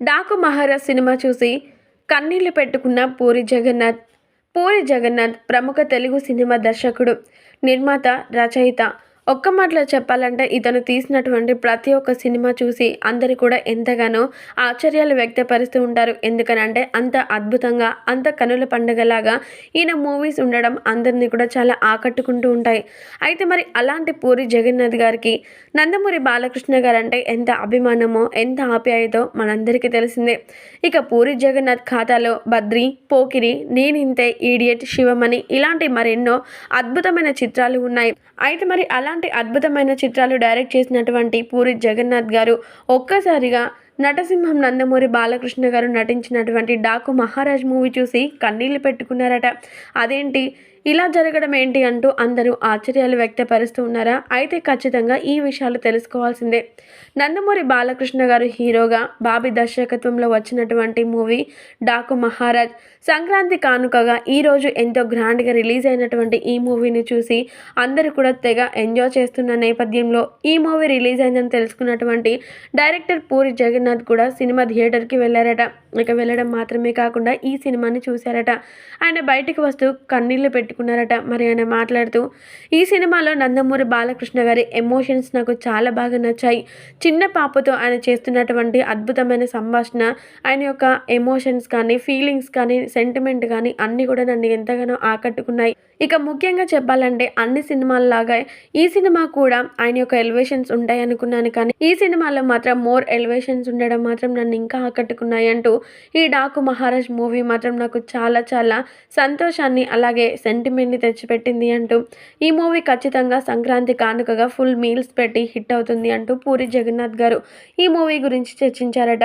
Daaku Maharaj cinema చూసి కన్నీళ్ళు పెట్టుకున్న పూరి జగన్నాథ్ పూరి జగన్నాథ్ ప్రముఖ తెలుగు సినిమా దర్శకుడు నిర్మాత రచయిత ఒక్క మాటలో చెప్పాలంటే ఇతను తీసినటువంటి ప్రతి ఒక్క సినిమా చూసి అందరు కూడా ఎంతగానో ఆశ్చర్యాలు వ్యక్తపరుస్తూ ఉంటారు. ఎందుకనంటే అంత అద్భుతంగా అంత కనుల పండుగలాగా ఈయన మూవీస్ ఉండడం అందరినీ కూడా చాలా ఆకట్టుకుంటూ ఉంటాయి. అయితే మరి అలాంటి పూరి జగన్నాథ్ గారికి నందమూరి బాలకృష్ణ గారు అంటే ఎంత అభిమానమో ఎంత ఆప్యాయతో మనందరికీ తెలిసిందే. ఇక పూరి జగన్నాథ్ ఖాతాలో బద్రి పోకిరి నేనింతే ఈడియట్ శివమణి ఇలాంటి మరెన్నో అద్భుతమైన చిత్రాలు ఉన్నాయి. అయితే మరి అలాంటి అద్భుతమైన చిత్రాలు డైరెక్ట్ చేసినటువంటి పూరి జగన్నాథ్ గారు ఒక్కసారిగా నటసింహం నందమూరి బాలకృష్ణ గారు నటించినటువంటి డాకు మహారాజ్ మూవీ చూసి కన్నీళ్ళు పెట్టుకున్నారట. అదేంటి? ఇలా జరగడం ఏంటి అంటూ అందరూ ఆశ్చర్యాలు వ్యక్తపరుస్తూ ఉన్నారా? అయితే ఖచ్చితంగా ఈ విషయాలు తెలుసుకోవాల్సిందే. నందమూరి బాలకృష్ణ గారు హీరోగా బాబీ దర్శకత్వంలో వచ్చినటువంటి మూవీ డాకు మహారాజ్ సంక్రాంతి కానుకగా ఈరోజు ఎంతో గ్రాండ్గా రిలీజ్ అయినటువంటి ఈ మూవీని చూసి అందరూ కూడా తెగ ఎంజాయ్ చేస్తున్న నేపథ్యంలో ఈ మూవీ రిలీజ్ అయిందని తెలుసుకున్నటువంటి డైరెక్టర్ పూరి జగన్నాథ్ కూడా సినిమా థియేటర్కి వెళ్ళారట. ఇక వెళ్ళడం మాత్రమే కాకుండా ఈ సినిమాని చూశారట. ఆయన బయటకు వస్తూ కన్నీళ్ళు పెట్టుకున్నారట మరి ఆయన మాట్లాడుతూ ఈ సినిమాలో నందమూరి బాలకృష్ణ గారి ఎమోషన్స్ నాకు చాలా బాగా నచ్చాయి. చిన్న పాపతో ఆయన చేస్తున్నటువంటి అద్భుతమైన సంభాషణ ఆయన యొక్క ఎమోషన్స్ కానీ ఫీలింగ్స్ కానీ సెంటిమెంట్ కానీ అన్నీ కూడా నన్ను ఎంతగానో ఆకట్టుకున్నాయి. ఇక ముఖ్యంగా చెప్పాలంటే అన్ని సినిమాల్లాగా ఈ సినిమా కూడా ఆయన యొక్క ఎలివేషన్స్ ఉంటాయి అనుకున్నాను కానీ ఈ సినిమాలో మాత్రం మోర్ ఎలివేషన్స్ ఉండడం మాత్రం నన్ను ఇంకా ఆకట్టుకున్నాయి అంటూ ఈ డాకు మహారాజ్ మూవీ మాత్రం నాకు చాలా చాలా సంతోషాన్ని అలాగే సెంటిమెంట్ని తెచ్చిపెట్టింది అంటూ ఈ మూవీ ఖచ్చితంగా సంక్రాంతి కానుకగా ఫుల్ మీల్స్ పెట్టి హిట్ అవుతుంది అంటూ పూరి జగన్నాథ్ గారు ఈ మూవీ గురించి చర్చించారట.